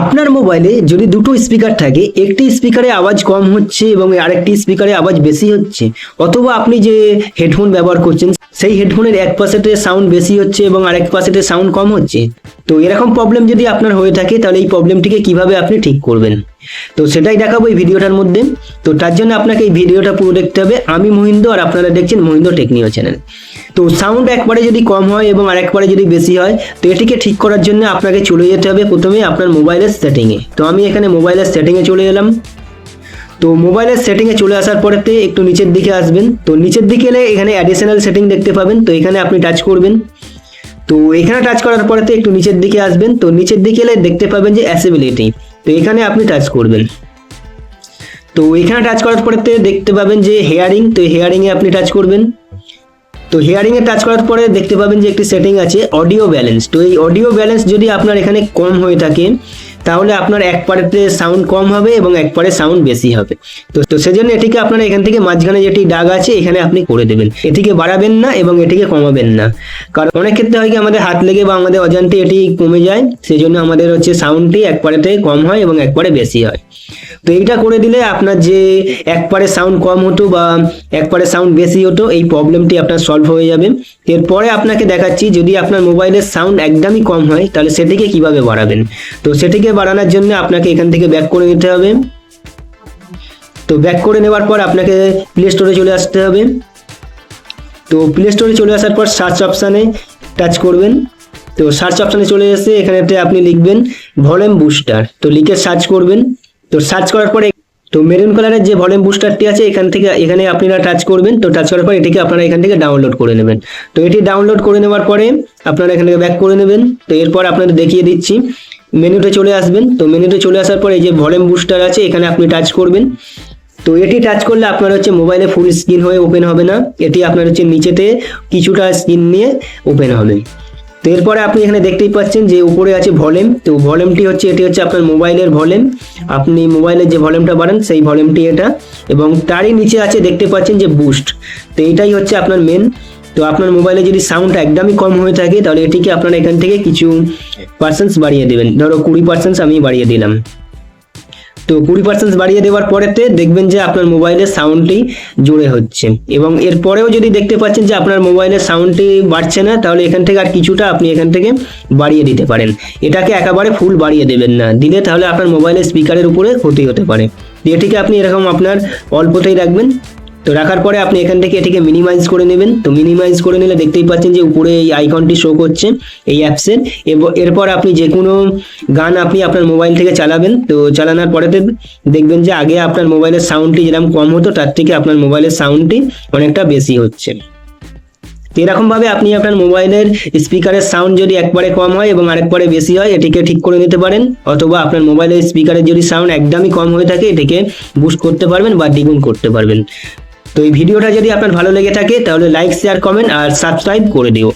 আপনার মোবাইলে যদি দুটো স্পিকার থাকে, একটি স্পিকারে আওয়াজ কম হচ্ছে এবং আরেকটি স্পিকারে আওয়াজ বেশি হচ্ছে, অথবা আপনি যে হেডফোন ব্যবহার করছেন, সেই হেডফোনের এক পাশেতে সাউন্ড বেশি হচ্ছে এবং আরেক পাশেতে সাউন্ড কম হচ্ছে। তো এরকম প্রবলেম যদি আপনার হয়ে থাকে, তাহলে এই প্রবলেমটিকে কীভাবে আপনি ঠিক করবেন? তো সেটাই দেখাবো এই ভিডিওটার মধ্যে। তো তার জন্য আপনাকে এই ভিডিওটা পুরো দেখতে হবে। আমি মহিন্দ্র আর আপনারা দেখছেন মহিন্দ্র টেকনিও চ্যানেল তো সাউন্ড একবারে যদি কম হয় এবং আরেকবারে যদি বেশি হয়, তো এটিকে ঠিক করার জন্য আপনাকে চলে যেতে হবে প্রথমে আপনার মোবাইলের সেটিংয়ে তো আমি এখানে মোবাইলের সেটিংয়ে চলে এলাম। তো মোবাইলের সেটিংয়ে চলে আসার পরেতে একটু নিচের দিকে আসবেন। তো নিচের দিকে এলে এখানে অ্যাডিশনাল সেটিং দেখতে পাবেন। তো এখানে আপনি টাচ করবেন। তো এখানে টাচ করার পরেতে একটু নিচের দিকে আসবেন। তো নিচের দিকে এলে দেখতে পাবেন যে অ্যাসেবিলিটি তো এখানে আপনি টাচ করবেন। তো এখানে টাচ করার পরেতে দেখতে পাবেন যে হেয়ারিং তো হেয়ারিংয়ে আপনি টাচ করবেন। তো হেয়ারিংয়ে টাচ করার পরে দেখতে পাবেন যে একটি সেটিং আছে অডিও ব্যালেন্স তো এই অডিও ব্যালেন্স যদি আপনার এখানে কম হয়ে থাকে তাহলে আপনার এক পারেতে সাউন্ড কম হবে এবং এক পারে সাউন্ড বেশি হবে। তো তো সেজন্য এটিকে আপনারা এখান থেকে মাঝখানে যেটি দাগ আছে, এখানে আপনি করে দেবেন। এটিকে বাড়াবেন না এবং এটিকে কমাবেন না। কারণ অনেক ক্ষেত্রে হয় কি, আমাদের হাত লেগে বা আমাদের অজান্তে এটি কমে যায়, সেজন্য আমাদের হচ্ছে সাউন্ডটি এক পারেতে কম হয় এবং এক পারে বেশি হয়। তো এইটা করে দিলে আপনার যে এক পারে সাউন্ড কম হতো বা এক পারে সাউন্ড বেশি হতো, এই প্রবলেমটি আপনার সলভ হয়ে যাবে। এরপরে আপনাকে দেখাচ্ছি, যদি আপনার মোবাইলের সাউন্ড একদমই কম হয়, তাহলে সেটিকে কীভাবে বাড়াবেন? তো সেটিকে বাড়ানোর জন্য আপনাকে এখান থেকে ব্যাক করে নিতে হবে। তো ব্যাক করে নেওয়ার পর আপনাকে প্লে স্টোরে চলে আসতে হবে। তো প্লে স্টোরে চলে আসার পর সার্চ অপশানে টাচ করবেন। তো সার্চ অপশানে চলে এসে এখানেতে আপনি লিখবেন ভলিউম বুস্টার তো লিখে সার্চ করবেন। তো সার্চ করার পরে তো মেরুন কালারের যে ভলিউম বুস্টারটি আছে, এখান থেকে, এখানে আপনারা টাচ করবেন। তো টাচ করার পর এটিকে আপনারা এখান থেকে ডাউনলোড করে নেবেন। তো এটি ডাউনলোড করে নেওয়ার পরে আপনারা এখান থেকে ব্যাক করে নেবেন। তো এরপর আপনাদের দেখিয়ে দিচ্ছি। মেনুতে চলে আসবেন। তো মেনুতে চলে আসার পরে এই যে ভলিউম বুস্টার আছে, এখানে আপনি টাচ করবেন। তো এটি টাচ করলে আপনার হচ্ছে মোবাইলে ফুল স্ক্রিন হয়ে ওপেন হবে না। এটি আপনার হচ্ছে নিচেতে কিছুটা স্ক্রিন নিয়ে ওপেন হবে। তো এরপরে আপনি এখানে দেখতেই পাচ্ছেন যে উপরে আছে ভলিউম। তো ভলিউমটি হচ্ছে, এটি হচ্ছে আপনার মোবাইলের ভলিউম। আপনি মোবাইলের যে ভলিউমটা বাড়ান, সেই ভলিউমটি এটা। এবং তারই নিচে আছে দেখতে পাচ্ছেন যে বুস্ট। তো এটাই হচ্ছে আপনার মেন। তো আপনার মোবাইলে যদি সাউন্ড একদমই কম হয়ে থাকে, তাহলে এটিকে আপনারা এখান থেকে কিছু পার্সেন্টস বাড়িয়ে দেবেন। ধরো কুড়ি পার্সেন্টস আমি বাড়িয়ে দিলাম। তো কুড়ি পার্সেন্ট বাড়িয়ে দেওয়ার পরেতে দেখবেন যে আপনার মোবাইলের সাউন্ডটি জোরে হচ্ছে। এবং এরপরেও যদি দেখতে পাচ্ছেন যে আপনার মোবাইলের সাউন্ডটি বাড়ছে না, তাহলে এখান থেকে আর কিছুটা আপনি এখান থেকে বাড়িয়ে দিতে পারেন। এটাকে একেবারে ফুল বাড়িয়ে দেবেন না। দিলে তাহলে আপনার মোবাইলের স্পিকারের উপরে ক্ষতি হতে পারে। এটিকে আপনি এরকম আপনার অল্পতেই রাখবেন। তো রাখার পরে আপনি এখান থেকে এটিকে মিনিমাইজ করে নেবেন। তো মিনিমাইজ করে নিলে দেখতেই পাচ্ছেন যে উপরে এই আইকনটি শো করছে, এই অ্যাপসের এরপর আপনি যে কোনো গান আপনি আপনার মোবাইল থেকে চালাবেন। তো চালানোর পরেতে দেখবেন যে আগে আপনার মোবাইলের সাউন্ডটি যেরকম কম হতো, তার থেকে আপনার মোবাইলের সাউন্ডটি অনেকটা বেশি হচ্ছে। তো এরকমভাবে আপনি আপনার মোবাইলের স্পিকারের সাউন্ড যদি একবারে কম হয় এবং আরেকবারে বেশি হয়, এটিকে ঠিক করে নিতে পারেন। অথবা আপনার মোবাইলের স্পিকারের যদি সাউন্ড একদমই কম হয়ে থাকে, এটিকে বুস্ট করতে পারবেন বা দ্বিগুণ করতে পারবেন। তো এই ভিডিওটা যদি আপনার ভালো লেগে থাকে, তাহলে লাইক শেয়ার কমেন্ট আর সাবস্ক্রাইব করে দিও।